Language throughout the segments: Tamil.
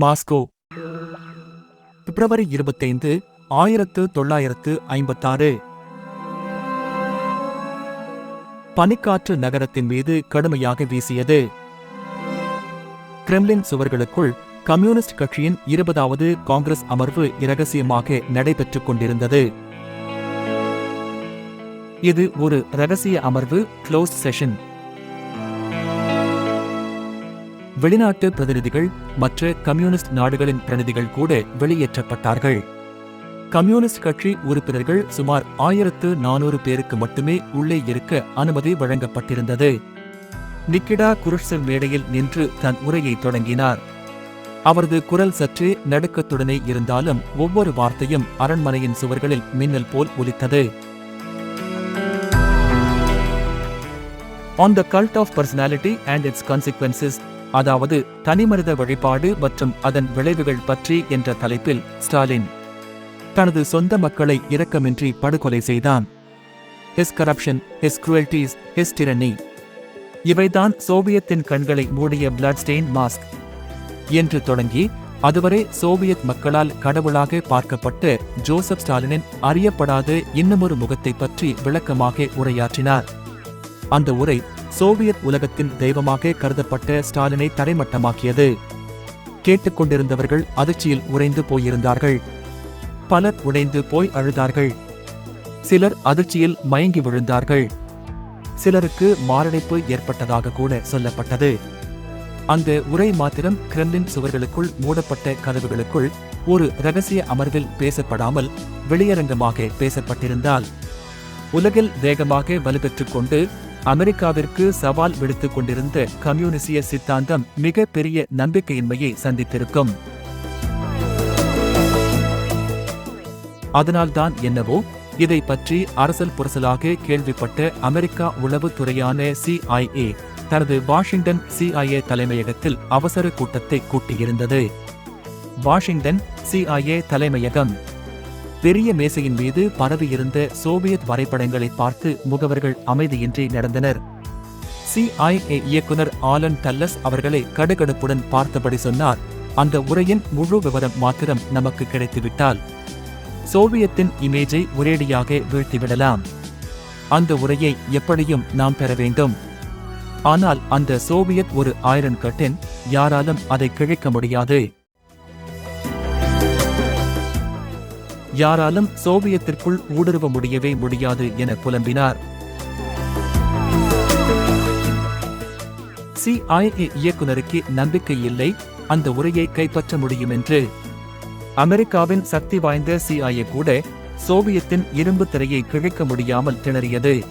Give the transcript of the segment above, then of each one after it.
மாஸ்கோ. பிப்ரவரி இருபத்தைந்து ஆயிரத்து தொள்ளாயிரத்து ஐம்பத்தாறு. பனிக்காற்று நகரத்தின் மீது கடுமையாக வீசியது. கிரெம்லின் சுவர்களுக்குள் கம்யூனிஸ்ட் கட்சியின் இருபதாவது காங்கிரஸ் அமர்வு இரகசியமாக நடைபெற்றுக் கொண்டிருந்தது. இது ஒரு ரகசிய அமர்வு க்ளோஸ் செஷன் வெளிநாட்டு பிரதிநிதிகள் மற்ற கம்யூனிஸ்ட் நாடுகளின் பிரதிநிதிகள் கூட வெளியேற்றப்பட்டார்கள். கம்யூனிஸ்ட் கட்சி உறுப்பினர்கள் சுமார் ஆயிரத்து நானூறு பேருக்கு மட்டுமே உள்ளே இருக்க அனுமதி வழங்கப்பட்டிருந்தது. நிக்கிடா குருஷ்செவ் மேடையில் நின்று தன் உரையை தொடங்கினார். அவரது குரல் சற்று நடுக்கத்துடனே இருந்தாலும் ஒவ்வொரு வார்த்தையும் அரண்மனையின் சுவர்களில் மின்னல் போல் ஒலித்தது. On the cult of personality and its consequences அதாவது தனிமனித வழிபாடு மற்றும் அதன் விளைவுகள் பற்றி என்ற தலைப்பில் ஸ்டாலின் தனது சொந்த மக்களை இரக்கமின்றி படுகொலை செய்தான். His corruption his cruelties his tyranny இவைதான் சோவியத்தின் கண்களை மூடிய பிளட் ஸ்டெயின் மாஸ்க் என்று தொடங்கி அதுவரை சோவியத் மக்களால் கடவுளாக பார்க்கப்பட்ட ஜோசப் ஸ்டாலினின் அறியப்படாத இன்னுமொரு முகத்தை பற்றி விளக்கமாக உரையாற்றினார். அந்த உரை சோவியத் உலகத்தின் தெய்வமாக கருதப்பட்ட ஸ்டாலினை தரைமட்டமாக்கியது. கேட்டுக்கொண்டிருந்தவர்கள் அதிர்ச்சியில் உறைந்து போயிருந்தார்கள். பலர் உடைந்து போய் அழுதார்கள். சிலர் அதிர்ச்சியில் மயங்கி விழுந்தார்கள். சிலருக்கு மாரடைப்பு ஏற்பட்டதாக கூட சொல்லப்பட்டது. அந்த உரை மாத்திரம் கிரெம்லின் சுவர்களுக்குள் மூடப்பட்ட கதவுகளுக்குள் ஒரு ரகசிய அமர்வில் பேசப்படாமல் வெளியரங்கமாக பேசப்பட்டிருந்தால் உலகில் வேகமாக வலுப்பெற்றுக் கொண்டு அமெரிக்காவிற்கு சவால் விடுத்துக் கொண்டிருந்த கம்யூனிசிய சித்தாந்தம் மிக பெரிய நம்பிக்கையின்மையை சந்தித்திருக்கும். அதனால்தான் என்னவோ இதை பற்றி அரசல் புரசலாக கேள்விப்பட்ட அமெரிக்கா உளவுத்துறையான சிஐஏ தனது வாஷிங்டன் சிஐஏ தலைமையகத்தில் அவசர கூட்டத்தை கூட்டியிருந்தது. வாஷிங்டன் சிஐஏ தலைமையகம் பெரிய மேசையின் மீது பரவியிருந்த சோவியத் வரைபடங்களை பார்த்து முகவர்கள் அமைதியின்றி நடந்தனர். சிஐஏ இயக்குனர் ஆலன் டல்லஸ் அவர்களை கடுகடுப்புடன் பார்த்தபடி சொன்னார் அந்த உரையின் முழு விவரம் மாத்திரம் நமக்கு கிடைத்துவிட்டால். சோவியத்தின் இமேஜை ஒரேடியாக வீழ்த்திவிடலாம். அந்த உரையை எப்படியும் நாம் பெற வேண்டும். ஆனால் அந்த சோவியத் ஒரு ஆயிரன் கட்டின் யாராலும் அதை கிழிக்க முடியாது. யாராலும் சோவியத்திற்குள் ஊடுருவ முடியவே முடியாது என புலம்பினார். சிஐஏ இயக்குநருக்கு நம்பிக்கை இல்லை அந்த உரையை கைப்பற்ற முடியும் என்று அமெரிக்காவின் சக்தி வாய்ந்த சிஐஏ கூட சோவியத்தின் இரும்பு திரையை கிழக்க முடியாமல் திணறியது.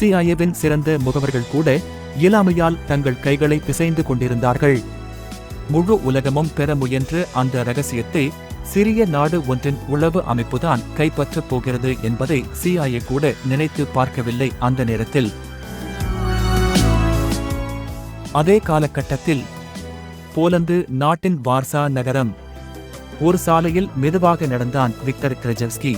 சிஐஏவின் சிறந்த முகவர்கள் கூட இயலாமையால் தங்கள் கைகளை பிசைந்து கொண்டிருந்தார்கள். முழு உலகமும் பெற முயன்ற அந்த ரகசியத்தை சிறிய நாடு ஒன்றின் உளவு அமைப்புதான் கைப்பற்றப் போகிறது என்பதை சிஐஏ கூட நினைத்து பார்க்கவில்லை அந்த நேரத்தில். அதே காலகட்டத்தில் போலந்து நாட்டின் வார்சா நகரம் ஒரு சாலையில் மெதுவாக நடந்தான் விக்டர் கிரெஜவ்ஸ்கி.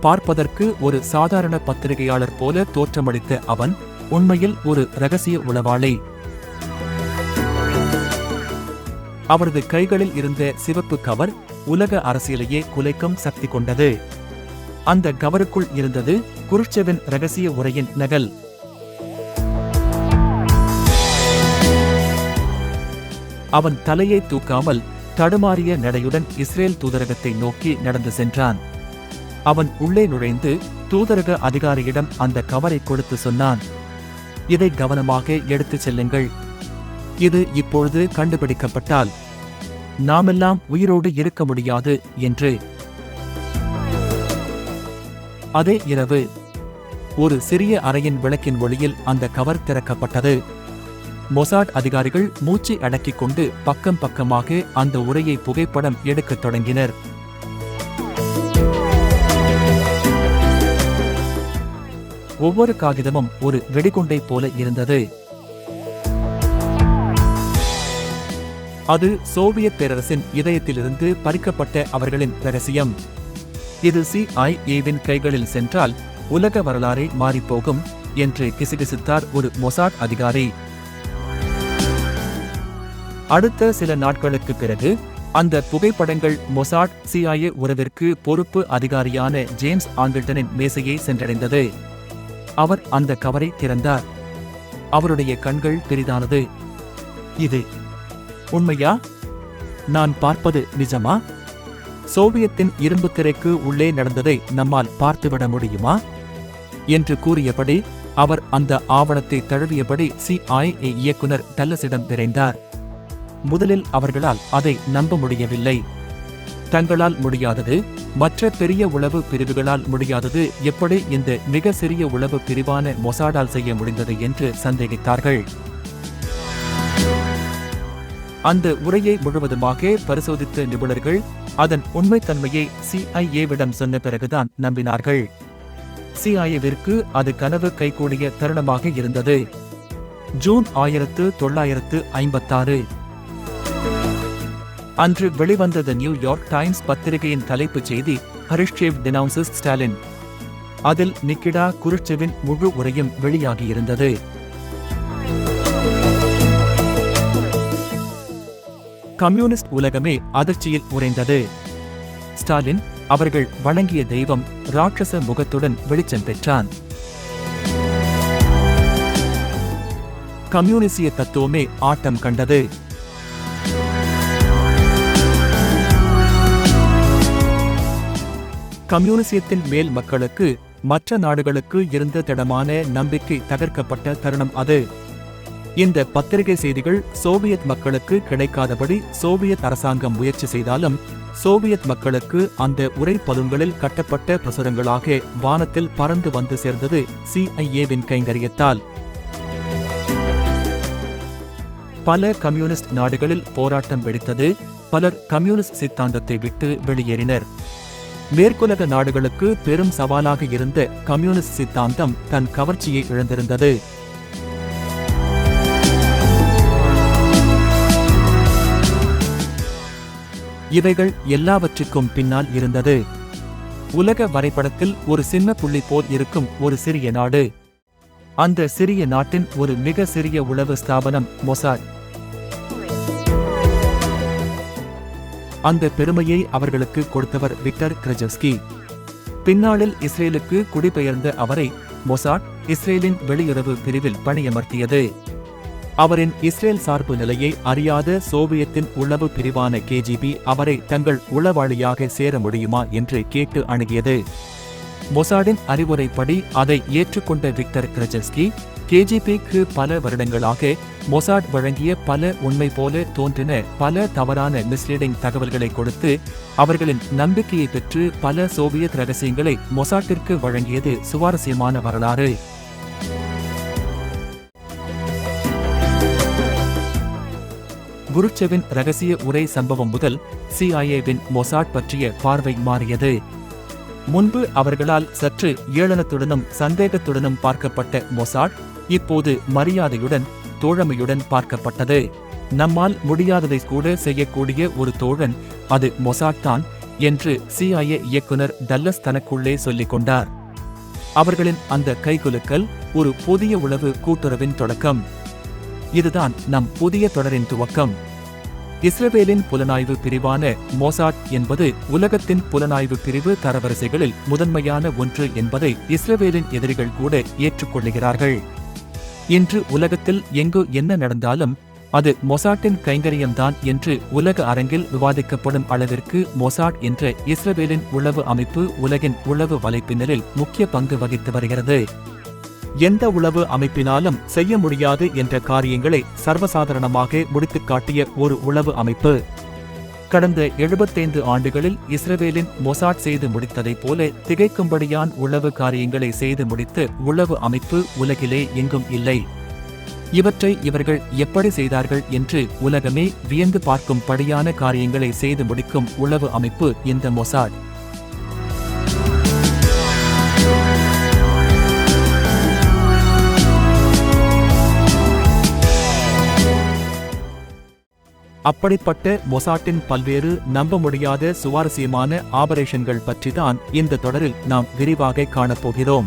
பார்ப்பதற்கு ஒரு சாதாரண பத்திரிகையாளர் போல தோற்றமளித்த அவன் உண்மையில் ஒரு ரகசிய உளவாளி. அவரது கைகளில் இருந்த சிவப்பு கவர் உலக அரசியலையே குலைக்கும் சக்தி கொண்டது. அந்த கவருக்குள் இருந்தது குருச்செவின் ரகசிய உரையின் நகல். அவன் தலையை தூக்காமல் தடுமாறிய நடையுடன் இஸ்ரேல் தூதரகத்தை நோக்கி நடந்து சென்றான். அவன் உள்ளே நுழைந்து தூதரக அதிகாரியிடம் அந்த கவரை கொடுத்து சொன்னான். இதை கவனமாக எடுத்துச் செல்லுங்கள். இது இப்பொழுது கண்டுபிடிக்கப்பட்டால் நாமெல்லாம் உயிரோடு இருக்க முடியாது என்று. அதே இரவு ஒரு சிறிய அறையின் விளக்கின் ஒளியில் அந்த கவர் திறக்கப்பட்டது. மொசாட் அதிகாரிகள் மூச்சை அடக்கிக் கொண்டு பக்கம் பக்கமாக அந்த உரையை புகைப்படம் எடுக்கத் தொடங்கினர். ஒவ்வொரு காகிதமும் ஒரு வெடிகுண்டை போல இருந்தது. அது சோவியத் பேரரசின் இதயத்திலிருந்து பறிக்கப்பட்ட அவர்களின் ரகசியம் இது சிஐஏவின் கைகளில் சென்றால் உலக வரலாறே மாறிப்போகும் என்று கிசுகிசுத்தார் ஒரு மொசாட் அதிகாரி. அடுத்த சில நாட்களுக்கு பிறகு அந்த புகைப்படங்கள் மொசாட் சிஐஏ உறவிற்கு பொறுப்பு அதிகாரியான ஜேம்ஸ் ஆங்கிள்டனின் மேசையை சென்றடைந்தது. அவர் அந்த கவரை திறந்தார். அவருடைய கண்கள் பெரிதானது. இது உண்மையா? நான் பார்ப்பது நிஜமா? சோவியத்தின் இரும்பு திரைக்கு உள்ளே நடந்ததை நம்மால் பார்த்துவிட முடியுமா? என்று கூறியபடி அவர் அந்த ஆவணத்தை தழுவியபடி சிஐஏ இயக்குனர் டல்லஸிடம் விரைந்தார். முதலில் அவர்களால் அதை நம்ப முடியவில்லை. தங்களால் முடியாதது மற்ற பெரிய உளவு பிரிவுகளால் முடியாதது எப்படி இந்த மிக சிறிய உளவு பிரிவான மொசாடால் செய்ய முடிந்தது என்று சந்தேகித்தார்கள். அந்த உரையை முழுவதுமாக பரிசோதித்த நிபுணர்கள் அதன் உண்மைத்தன்மையை சிஐஏவிடம் சொன்ன பிறகுதான் நம்பினார்கள். சிஐஏவிற்கு அது கனவு கைகூடிய தருணமாக இருந்தது. ஜூன் ஆயிரத்து தொள்ளாயிரத்து ஐம்பத்தாறு. அன்று வெளிவந்த நியூயார்க் டைம்ஸ் பத்திரிகையின் தலைப்புச் செய்தி ஹரிஷ்சேவ் டினவுன்சஸ் ஸ்டாலின். அதில் நிக்கிடா குருச்செவின் முழு உரையும் வெளியாகியிருந்தது. கம்யூனிஸ்ட் உலகமே அதிர்ச்சியில் உறைந்தது. ஸ்டாலின் அவர்கள் வணங்கிய தெய்வம் ராட்சச முகத்துடன் வெளிச்சம் பெற்றான். கம்யூனிசிய தத்துவமே ஆட்டம் கண்டது. கம்யூனிசியத்தின் மேல் மக்களுக்கு மற்ற நாடுகளுக்கு இருந்த திடமான நம்பிக்கை தகர்க்கப்பட்ட தருணம் அது. இந்த பத்திரிகை செய்திகள் சோவியத் மக்களுக்கு கிடைக்காதபடி சோவியத் அரசாங்கம் முயற்சி செய்தாலும் சோவியத் மக்களுக்கு அந்த உரை பதுங்களில் கட்டப்பட்ட பிரசுரங்களாக வானத்தில் பறந்து வந்து சேர்ந்தது சிஐஏவின் கைங்கரியத்தால். பல கம்யூனிஸ்ட் நாடுகளில் போராட்டம் வெடித்தது பலர் கம்யூனிஸ்ட் சித்தாந்தத்தை விட்டு வெளியேறினர். மேற்குலக நாடுகளுக்கு பெரும் சவாலாக இருந்த கம்யூனிஸ்ட் சித்தாந்தம் தன் கவர்ச்சியை இழந்திருந்தது. இவைகள் எல்லாவற்றிற்கும் பின்னால் இருந்தது. உலக வரைபடத்தில் ஒரு சின்ன புள்ளி போல் இருக்கும் ஒரு சிறிய நாடு. அந்த சிறிய நாட்டின் ஒரு மிக சிறிய உளவு ஸ்தாபனம் மொசாட் அந்த பெருமையை அவர்களுக்கு கொடுத்தவர் விக்டர் கிரஜஸ்கி பின்னாளில் இஸ்ரேலுக்கு குடிபெயர்ந்த அவரை மொசாட் இஸ்ரேலின் வெளியுறவு பிரிவில் பணியமர்த்தியது. அவரின் இஸ்ரேல் சார்பு நிலையை அறியாத சோவியத்தின் உளவு பிரிவான கேஜிபி அவரை தங்கள் உளவாளியாக சேர முடியுமா என்று கேட்டு அணுகியது. மொசாடின் அறிவுரைப்படி அதை ஏற்றுக்கொண்ட விக்டர் கிரஜஸ்கி கேஜிபிக்கு பல வருடங்களாக மொசாட் வழங்கிய பல உண்மை போல தோன்றின பல தவறான மிஸ்லீடிங் தகவல்களை கொடுத்து அவர்களின் நம்பிக்கையை பெற்று பல சோவியத் ரகசியங்களை மொசாட்டிற்கு வழங்கியது சுவாரஸ்யமான வரலாறு. குருச்செவின் ரகசிய உரை சம்பவம் முதல் சிஐஏவின் மொசாட் பற்றிய பார்வை மாறியது. முன்பு அவர்களால் சற்று ஏளனத்துடனும் சந்தேகத்துடனும் பார்க்கப்பட்ட மொசாட் இப்போது மரியாதையுடன் தோழமையுடன் பார்க்கப்பட்டது. நம்மால் முடியாததை கூட செய்யக்கூடிய ஒரு தோழன் அது மொசாட் தான் என்று சிஐஏ இயக்குனர் டல்லஸ் தனக்குள்ளே சொல்லிக் கொண்டார். அவர்களின் அந்த கைகுலுக்கல் ஒரு புதிய உளவு கூட்டுறவின் தொடக்கம். இதுதான் நம் புதிய தொடரின் துவக்கம். இஸ்ரவேலின் புலனாய்வு பிரிவான மோசாட் என்பது உலகத்தின் புலனாய்வு பிரிவு தரவரிசைகளில் முதன்மையான ஒன்று என்பதை இஸ்ரவேலின் எதிரிகள் கூட ஏற்றுக்கொள்ளுகிறார்கள். இன்று உலகத்தில் எங்கு என்ன நடந்தாலும் அது மொசாட்டின் கைங்கரியம்தான் என்று உலக அரங்கில் விவாதிக்கப்படும் அளவிற்கு மொசாட் என்ற இஸ்ரவேலின் உளவு அமைப்பு உலகின் உளவு வலைப்பின்னலில் முக்கிய பங்கு வகித்து வருகிறது. எந்த உளவு அமைப்பினாலும் செய்ய முடியாது என்ற காரியங்களை சர்வசாதாரணமாக முடித்துக் காட்டிய ஒரு உளவு அமைப்பு. கடந்த எழுபத்தைந்து ஆண்டுகளில் இஸ்ரேலின் மொசாட் செய்து முடித்ததைப் போல திகைக்கும்படியான் உளவு காரியங்களை செய்து முடித்து உளவு அமைப்பு உலகிலே எங்கும் இல்லை. இவற்றை இவர்கள் எப்படி செய்தார்கள் என்று உலகமே வியந்து பார்க்கும் படியான காரியங்களை செய்து முடிக்கும் உளவு அமைப்பு இந்த மொசாட். அப்படிப்பட்ட மொசாட்டின் பல்வேறு நம்ப முடியாத சுவாரஸ்யமான ஆபரேஷன்கள் பற்றிதான் இந்த தொடரில் நாம் விரிவாக காணப்போகிறோம்.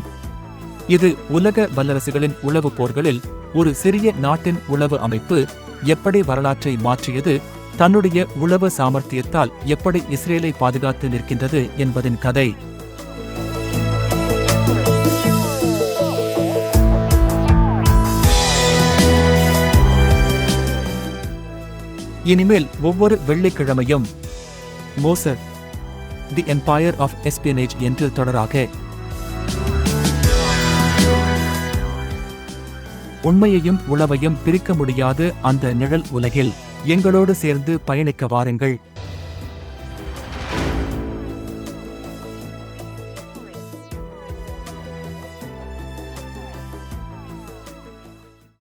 இது உலக வல்லரசுகளின் உளவு போர்களில் ஒரு சிறிய நாட்டின் உளவு அமைப்பு எப்படி வரலாற்றை மாற்றியது தன்னுடைய உளவு சாமர்த்தியத்தால் எப்படி இஸ்ரேலை பாதுகாத்து நிற்கின்றது என்பதின் கதை. இனிமேல் ஒவ்வொரு வெள்ளிக்கிழமையும் Moser the empire of espionage என்று தொடராக. உண்மையையும் உளவையும் பிரிக்க முடியாத அந்த நிழல் உலகில். எங்களோடு சேர்ந்து பயணிக்க வாருங்கள்.